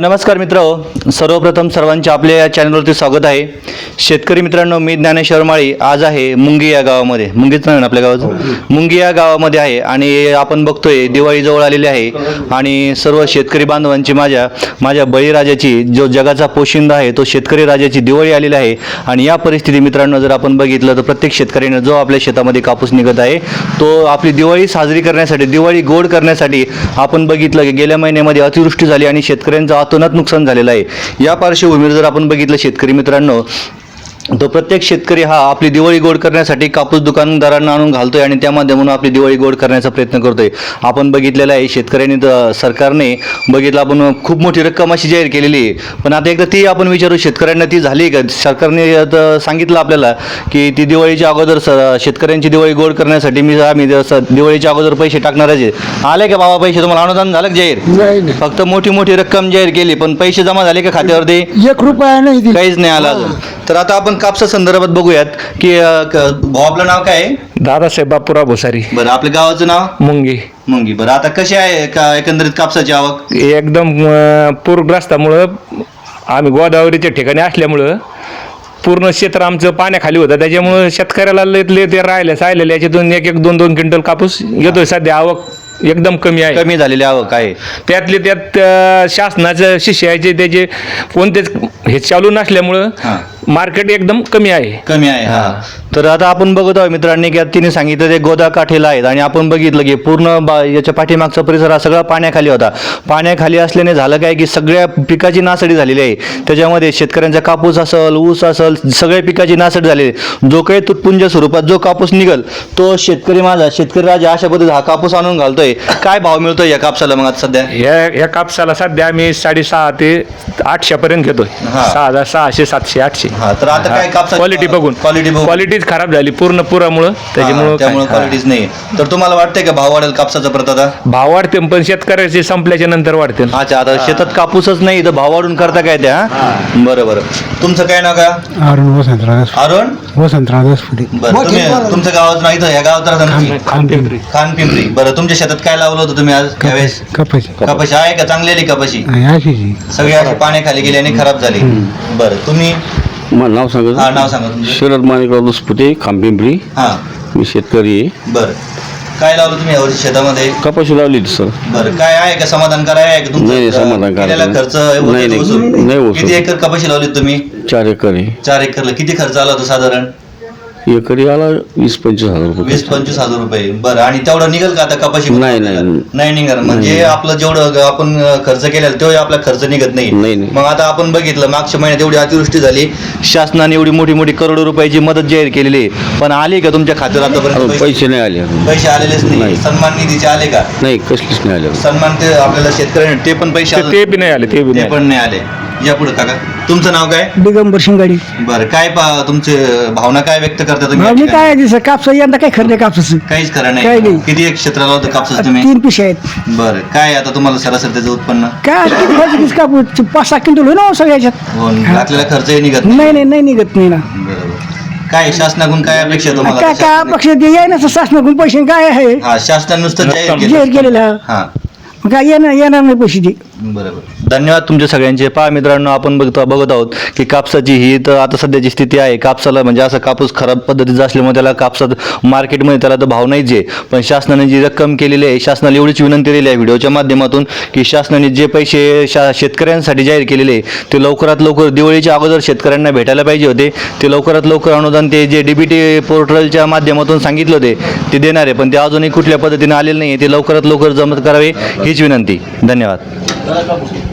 नमस्कार मित्र. सर्वप्रथम सर्वांचे आपल्या या चॅनलवरती स्वागत आहे. शेतकरी मित्रांनो मी ज्ञानेश्वर माळी. आज आहे मुंगी या गावामध्ये. मुंगीच नाही आपल्या गावाचं? मुंगी या गावामध्ये आहे आणि आपण बघतोय दिवाळी जवळ आलेली आहे आणि सर्व शेतकरी बांधवांची माझ्या माझ्या बळीराजाची जो जगाचा पोशिंदा आहे तो शेतकरी राजाची दिवाळी आलेली आहे. आणि या परिस्थिती मित्रांनो जर आपण बघितलं तर प्रत्येक शेतकऱ्याने जो आपल्या शेतामध्ये कापूस निघत आहे तो आपली दिवाळी साजरी करण्यासाठी दिवाळी गोड करण्यासाठी आपण बघितलं की गेल्या महिन्यामध्ये अतिवृष्टी झाली आणि शेतकऱ्यांचं अतोनात नुकसान झालेलं आहे. या पार्श्वभूमीवर जर आपण बघितलं शेतकरी मित्रांनो तो प्रत्येक शेतकरी हा आपली दिवाळी गोड करण्यासाठी कापूस दुकानदारांना आणून घालतोय आणि त्या माध्यमातून आपली दिवाळी गोड करण्याचा प्रयत्न करतोय. आपण बघितलेलं आहे शेतकऱ्यांनी तर सरकारने बघितलं आपण खूप मोठी रक्कम अशी जाहीर केलेली आहे. पण आता एकदा ती आपण विचारू शेतकऱ्यांना ती झाली का? सरकारने सांगितलं आपल्याला की ती दिवाळीच्या अगोदर शेतकऱ्यांची दिवाळी गोड करण्यासाठी मी आम्ही दिवाळीच्या अगोदर पैसे टाकणारच आहे. आले का बाबा पैसे? तुम्हाला अनुदान झालं का जाहीर? फक्त मोठी मोठी रक्कम जाहीर केली पण पैसे जमा झाले का खात्यावरती? एक रुपया नाही काहीच नाही आला अजून. तर आता आपण कापसा संदर्भात बघूयात की अ, क- भाऊ आपलं नाव काय? आहे दादासाहेब बापूराव भुसारी. बरं आपल्या गावाचं नाव? मुंगी. मुंगी. बरं आता कशी आहे का एकंदरीत कापसाची आवक? एकदम अं, पूरग्रस्तामुळं आम्ही गोदावरीच्या ठिकाणी असल्यामुळं पूर्ण क्षेत्र आमचं पाण्याखाली होतं. त्याच्यामुळं शेतकऱ्याला लय लय ते राहिले सायलेले याच्यातून एक एक दोन दोन क्विंटल कापूस येतोय. सध्या आवक एकदम कमी आहे. कमी झालेली आवक आहे. त्यातले त्यात अं, शासनाचं शिष्याचे त्याचे कोणतेच हे चालू नसल्यामुळं हां. मार्केट एकदम कमी आहे. कमी आहे हा. तर आता आपण बघत आहोत मित्रांनी की आता तिने सांगितलं ते गोदा काठेला आहेत आणि आपण बघितलं की पूर्ण बा याच्या पाठीमागचा परिसर हा सगळा पाण्याखाली होता. पाण्याखाली असल्याने झालं काय की सगळ्या पिकाची नासडी झालेली आहे. त्याच्यामध्ये शेतकऱ्यांचा कापूस असेल ऊस असेल सगळ्या पिकाची नासडी झालेली आहे. जो काही तुटपुंज स्वरूपात जो कापूस निघल तो शेतकरी माझा शेतकरी राजा अशा पद्धतीने हा कापूस आणून घालतोय. काय भाव मिळतोय या कापसाला मग आता सध्या? या या कापसाला सध्या आम्ही साडेसहा ते आठशे पर्यंत घेतोय. हा. सहा हजार सहाशे सातशे आठशे. हा तर आता काय कापसा क्वालिटी बघून. क्वालिटी बघून क्वालिटीच खराब झाली पूर्ण पुरामुळं त्याच्यामुळं त्यामुळे काय- क्वालिटीच नाही तर तुम्हाला वाटतंय का भाव वाढेल कापसाचा परत आता. भाव वाढते पण शेतकऱ्याचे संपल्याच्या नंतर वाढते अच्छा आता शेतात कापूसच नाही तर भाव वाढून करता काय त्या? बरं बरं. तुमचं काय नाव का? अरुण वसंतराव अरुण? वसंतराव दसपुटे बरं तुम्ही तुमचं गावात नाही तर ह्या गावात राहता ना तुम्ही? खानपिंपरी. खान पिंपरी बरं तुमच्या शेतात काय लावलं होतं तुम्ही आज यावेळेस? कपाशी. कपाशी. आहे का? चांगली आली कपाशी? सगळी अशी पाण्याखाली गेली आणि खराब झाली. बरं तुम्ही मला नाव हा सांगा नाव सांगा तुमचं. शरद माणिकराव दुसपुते खांबिंपरी हा. मी शेतकरी आहे. बरं. काय लावलं तुम्ही यावर्षी शेतामध्ये? कपाशी लावली सर. बरं काय आहे का समाधानकार आहे का नाही, नाही, समाधानकारक केलेला. खर्च नाही, नाही, वसूल? नाही वसूल. किती एकर कपाशी लावली तुम्ही? चार एकर आहे. चार एकरला किती खर्च आला होता साधारण? एकरी आला वीस पंचवीस हजार रुपये वीस पंचवीस हजार रुपये बरं आणि तेवढं निघेल का आता कपाशी नाही, नाही. नाही निघणार म्हणजे आपलं जेवढं ग- आपण खर्च केलेला तेवढा आपला खर्च निघत नाही नाही, नाही. मग आता आपण बघितलं मागच्या महिन्यात एवढी अतिवृष्टी झाली शासनाने एवढी मोठी मोठी करोडो रुपयाची मदत जाहीर केलेली आहे पण आली का तुमच्या खात्यावर आतापर्यंत पैसे? पैसे नाही आले अजून. पैसे आलेलेच नाही नाही. सन्मान निधीचे आले का नाही कसलीच नाही आले अजून. सन्मान ते आपल्याला शेतकऱ्यांना ते पण पैसे ते- अजून- ते बी नाही आले ते बी ते नाही पण नाही आले या पुढे काका. तुमचं नाव काय? दिगंबर शिंगाडी. बरं काय पा- तुमचे भावना काय व्यक्त करता तुम्ही या मी ठिकाणी? काय दिसत कापसा यंदा काय खरं कापसाचं काहीच खरं काही नाही. नाही. किती एक क्षेत्राला होतं कापसाचं तुम्ही? तीन पिशे आहेत. बरं काय आता तुम्हाला सरासरी त्याचं उत्पन्न? काय किती खर्च किती कापूस पाच सहा क्विंटल होईल ना हो सगळ्याच्यात हो, घातलेला खर्चही निघत नाही. नाही नाही निघत नाही ना. बरोबर. काय शासनाकडून काय अपेक्षा आहे तुम्हाला? काय काय शासनाने- ते शासनाकडून पैसे काय आहे? हा शासनाने नुसतं जाहीर केलं केलेलं हा. मग काय येणार येणार नाही पैसे ते. बरोबर. धन्यवाद तुमच्या सगळ्यांचे. पहा मित्रांनो आपण बघतो बघत आहोत की कापसाची ही तर आता सध्याची स्थिती आहे. कापसाला म्हणजे असं कापूस खराब पद्धतीचा असल्यामुळे त्याला कापसात मार्केटमध्ये त्याला तर भाव नाहीच आहे. पण शासनाने जी रक्कम केलेली आहे शासनाला एवढीच विनंती केलेली आहे व्हिडिओच्या माध्यमातून की शासनाने जे पैसे शा शेतकऱ्यांसाठी जाहीर केलेले आहे, ते लवकरात लवकर दिवाळीच्या अगोदर शेतकऱ्यांना भेटायला पाहिजे होते. ते लवकरात लवकर अनुदान ते जे डीबीटी पोर्टलच्या माध्यमातून सांगितलं होते ते देणार आहे. पण ते अजूनही कुठल्या पद्धतीने आलेलं नाही ते लवकरात लवकर जमत करावे. हीच विनंती. धन्यवाद.